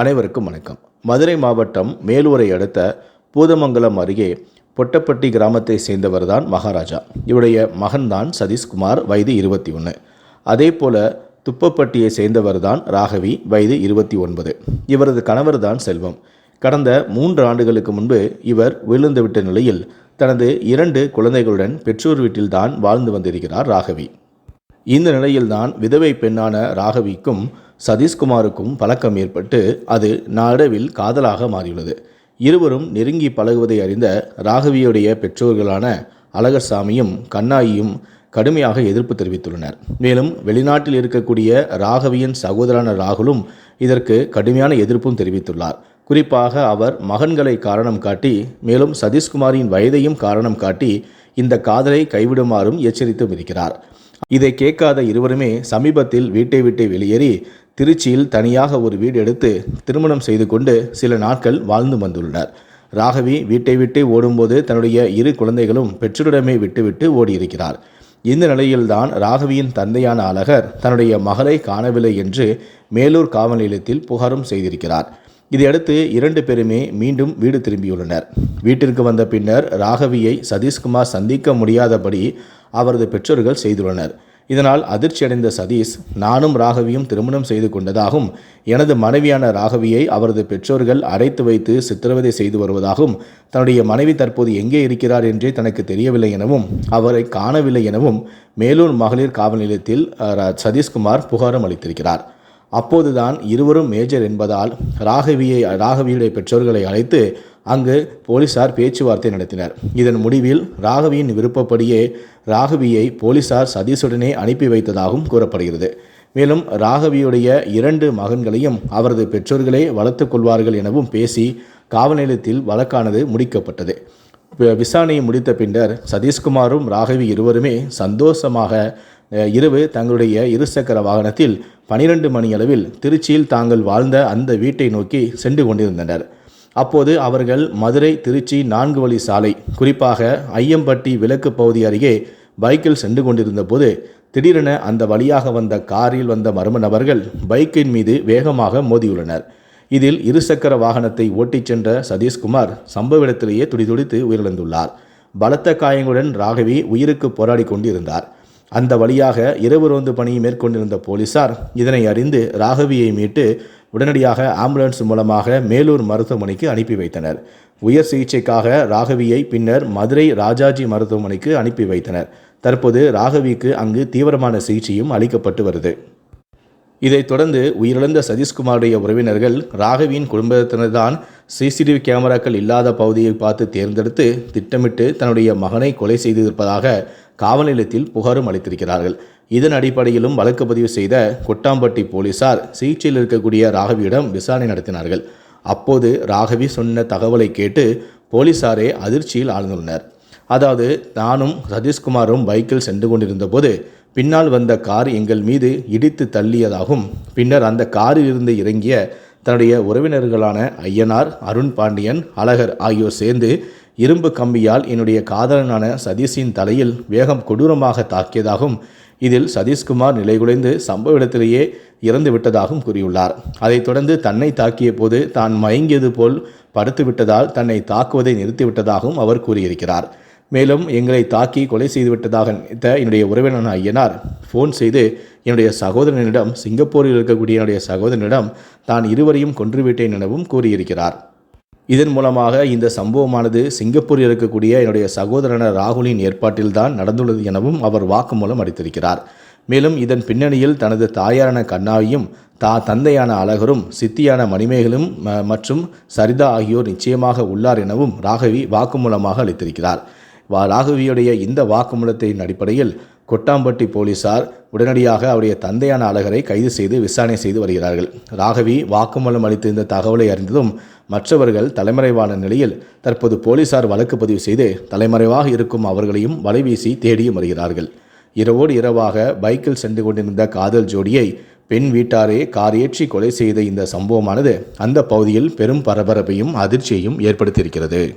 அனைவருக்கும் வணக்கம். மதுரை மாவட்டம் மேலூரை அடுத்த பூதமங்கலம் அருகே பொட்டப்பட்டி கிராமத்தை சேர்ந்தவர்தான் மகாராஜா. இவருடைய மகன்தான் சதீஷ்குமார் வயது இருபத்தி ஒன்று அதே போல துப்பப்பட்டியை சேர்ந்தவர்தான் ராகவி வயது இருபத்தி ஒன்பது. இவரது கணவர்தான் செல்வம். கடந்த மூன்று ஆண்டுகளுக்கு முன்பு இவர் விழுந்துவிட்ட நிலையில் தனது இரண்டு குழந்தைகளுடன் பெற்றோர் வீட்டில்தான் வாழ்ந்து வந்திருக்கிறார் ராகவி. இந்த நிலையில்தான் விதவை பெண்ணான ராகவிக்கும் சதீஷ்குமாருக்கும் பழக்கம் ஏற்பட்டு அது நாடவில் காதலாக மாறியுள்ளது. இருவரும் நெருங்கி பழகுவதை அறிந்த ராகவியுடைய பெற்றோர்களான அழகர்சாமியும் கண்ணாயியும் கடுமையாக எதிர்ப்பு தெரிவித்துள்ளனர். மேலும் வெளிநாட்டில் இருக்கக்கூடிய ராகவியின் சகோதரான ராகுலும் இதற்கு கடுமையான எதிர்ப்பும் தெரிவித்துள்ளார். குறிப்பாக அவர் மகன்களை காரணம் காட்டி மேலும் சதீஷ்குமாரின் வயதையும் காரணம் காட்டி இந்த காதலை கைவிடுமாறும் எச்சரித்தும் இருக்கிறார். இதை கேட்காத இருவருமே சமீபத்தில் வீட்டை விட்டு வெளியேறி திருச்சியில் தனியாக ஒரு வீடு எடுத்து திருமணம் செய்து கொண்டு சில நாட்கள் வாழ்ந்து வந்துள்ளனர். ராகவி வீட்டை விட்டு ஓடும்போது தன்னுடைய இரு குழந்தைகளும் பெற்றோரிடமே விட்டுவிட்டு ஓடியிருக்கிறார். இந்த நிலையில்தான் ராகவியின் தந்தையான அழகர் தன்னுடைய மகளை காணவில்லை என்று மேலூர் காவல் நிலையத்தில் புகாரும் செய்திருக்கிறார். இதையடுத்து இரண்டு பேருமே மீண்டும் வீடு திரும்பியுள்ளனர். வீட்டிற்கு வந்த பின்னர் ராகவியை சதீஷ்குமார் சந்திக்க முடியாதபடி அவரது பெற்றோர்கள் செய்துள்ளனர். இதனால் அதிர்ச்சியடைந்த சதீஷ் நானும் ராகவியும் திருமணம் செய்து கொண்டதாகவும் எனது மனைவியான ராகவியை அவரது பெற்றோர்கள் அடைத்து வைத்து சித்திரவதை செய்து வருவதாகவும் தன்னுடைய மனைவி தற்போது எங்கே இருக்கிறார் என்றே தனக்கு தெரியவில்லை எனவும் அவரை காணவில்லை எனவும் மேலூர் மகளிர் காவல் நிலையத்தில் சதீஷ்குமார் புகாரம் அளித்திருக்கிறார். அப்போதுதான் இருவரும் மேஜர் என்பதால் ராகவியை ராகவியுடைய பெற்றோர்களை அழைத்து அங்கு போலீசார் பேச்சுவார்த்தை நடத்தினர். இதன் முடிவில் ராகவியின் விருப்பப்படியே ராகவியை போலீசார் சதீஷுடனே அனுப்பி வைத்ததாகவும் கூறப்படுகிறது. மேலும் ராகவியுடைய இரண்டு மகன்களையும் அவரது பெற்றோர்களே வளர்த்து கொள்வார்கள் எனவும் பேசி காவல் நிலையத்தில் வழக்கானது முடிக்கப்பட்டது. விசாரணையை முடித்த பின்னர் சதீஷ்குமாரும் ராகவி இருவருமே சந்தோஷமாக இரவு தங்களுடைய இருசக்கர வாகனத்தில் பனிரெண்டு மணியளவில் திருச்சியில் தாங்கள் வாழ்ந்த அந்த வீட்டை நோக்கி சென்று கொண்டிருந்தனர். அப்போது அவர்கள் மதுரை திருச்சி நான்கு வழி சாலை குறிப்பாக ஐயம்பட்டி விலக்கு பகுதி அருகே பைக்கில் சென்று கொண்டிருந்த போது திடீரென அந்த வழியாக வந்த காரில் வந்த மர்ம நபர்கள் பைக்கின் மீது வேகமாக மோதியுள்ளனர். இதில் இருசக்கர வாகனத்தை ஓட்டிச் சென்ற சதீஷ்குமார் சம்பவ இடத்திலேயே துடிதுடித்து உயிரிழந்துள்ளார். பலத்த காயங்களுடன் ராகவி உயிருக்கு போராடி கொண்டிருந்தார். அந்த வழியாக இரவு ரோந்து பணியை மேற்கொண்டிருந்த போலீசார் இதனை அறிந்து ராகவியை மீட்டு உடனடியாக ஆம்புலன்ஸ் மூலமாக மேலூர் மருத்துவமனைக்கு அனுப்பி வைத்தனர். உயர் சிகிச்சைக்காக ராகவியை பின்னர் மதுரை ராஜாஜி மருத்துவமனைக்கு அனுப்பி வைத்தனர். தற்போது ராகவிக்கு அங்கு தீவிரமான சிகிச்சையும் அளிக்கப்பட்டு வருது. இதைத் தொடர்ந்து உயிரிழந்த சதீஷ்குமாருடைய உறவினர்கள் ராகவியின் குடும்பத்தினர்தான் சிசிடிவி கேமராக்கள் இல்லாத பகுதியை பார்த்து தேர்ந்தெடுத்து திட்டமிட்டு தன்னுடைய மகனை கொலை செய்திருப்பதாக காவல் நிலையத்தில் புகாரும் அளித்திருக்கிறார்கள். இதன் அடிப்படையிலும் வழக்கு பதிவு செய்த கொட்டாம்பட்டி போலீசார் சிகிச்சையில் இருக்கக்கூடிய ராகவியிடம் விசாரணை நடத்தினார்கள். அப்போது ராகவி சொன்ன தகவலை கேட்டு போலீசாரே அதிர்ச்சியில் ஆழ்ந்துள்ளனர். அதாவது நானும் சதீஷ்குமாரும் பைக்கில் சென்று கொண்டிருந்த போது பின்னால் வந்த கார் எங்கள் மீது இடித்து தள்ளியதாகும் பின்னர் அந்த காரில் இருந்து இறங்கிய தன்னுடைய உறவினர்களான ஐயனார் அருண் பாண்டியன் அழகர் ஆகியோர் சேர்ந்து இரும்பு கம்பியால் என்னுடைய காதலனான சதீஷின் தலையில் வேகம் கொடூரமாக தாக்கியதாகவும் இதில் சதீஷ்குமார் நிலைகுலைந்து சம்பவ இடத்திலேயே இறந்து விட்டதாகவும் கூறியுள்ளார். அதைத் தொடர்ந்து தன்னை தாக்கிய போது தான் மயங்கியது போல் படுத்து விட்டதால் தன்னை தாக்குவதை நிறுத்திவிட்டதாகவும் அவர் கூறியிருக்கிறார். மேலும் எங்களை தாக்கி கொலை செய்துவிட்டதாக நினைத்த என்னுடைய உறவினரான ஐயனார் ஃபோன் செய்து என்னுடைய சகோதரனிடம் சிங்கப்பூரில் இருக்கக்கூடிய என்னுடைய சகோதரனிடம் தான் இருவரையும் கொன்றுவிட்டேன் எனவும் கூறியிருக்கிறார். இதன் மூலமாக இந்த சம்பவமானது சிங்கப்பூரில் இருக்கக்கூடிய என்னுடைய சகோதரன ராகுலின் ஏற்பாட்டில்தான் நடந்துள்ளது எனவும் அவர் வாக்குமூலம் அளித்திருக்கிறார் மேலும் இதன் பின்னணியில் தனது தாயாரான கண்ணாவையும் தா தந்தையான அழகரும் சித்தியான மணிமேகலும் மற்றும் சரிதா ஆகியோர் நிச்சயமாக உள்ளார் எனவும் ராகவி வாக்குமூலமாக அளித்திருக்கிறார். ராகவியுடைய இந்த வாக்குமூலத்தின் அடிப்படையில் கொட்டாம்பட்டி போலீசார் உடனடியாக அவருடைய தந்தையான அழகரை கைது செய்து விசாரணை செய்து வருகிறார்கள். ராகவி வாக்குமூலம் அளித்திருந்த இந்த தகவலை அறிந்ததும் மற்றவர்கள் தலைமறைவான நிலையில் தற்போது போலீசார் வழக்கு பதிவு செய்து தலைமறைவாக இருக்கும் அவர்களையும் வலைவீசி தேடியும் வருகிறார்கள். இரவோடு இரவாக பைக்கில் சென்று கொண்டிருந்த காதல் ஜோடியை பெண் வீட்டாரே கார் ஏற்றி கொலை செய்த இந்த சம்பவமானது அந்த பகுதியில் பெரும் பரபரப்பையும் அதிர்ச்சியையும் ஏற்படுத்தியிருக்கிறது.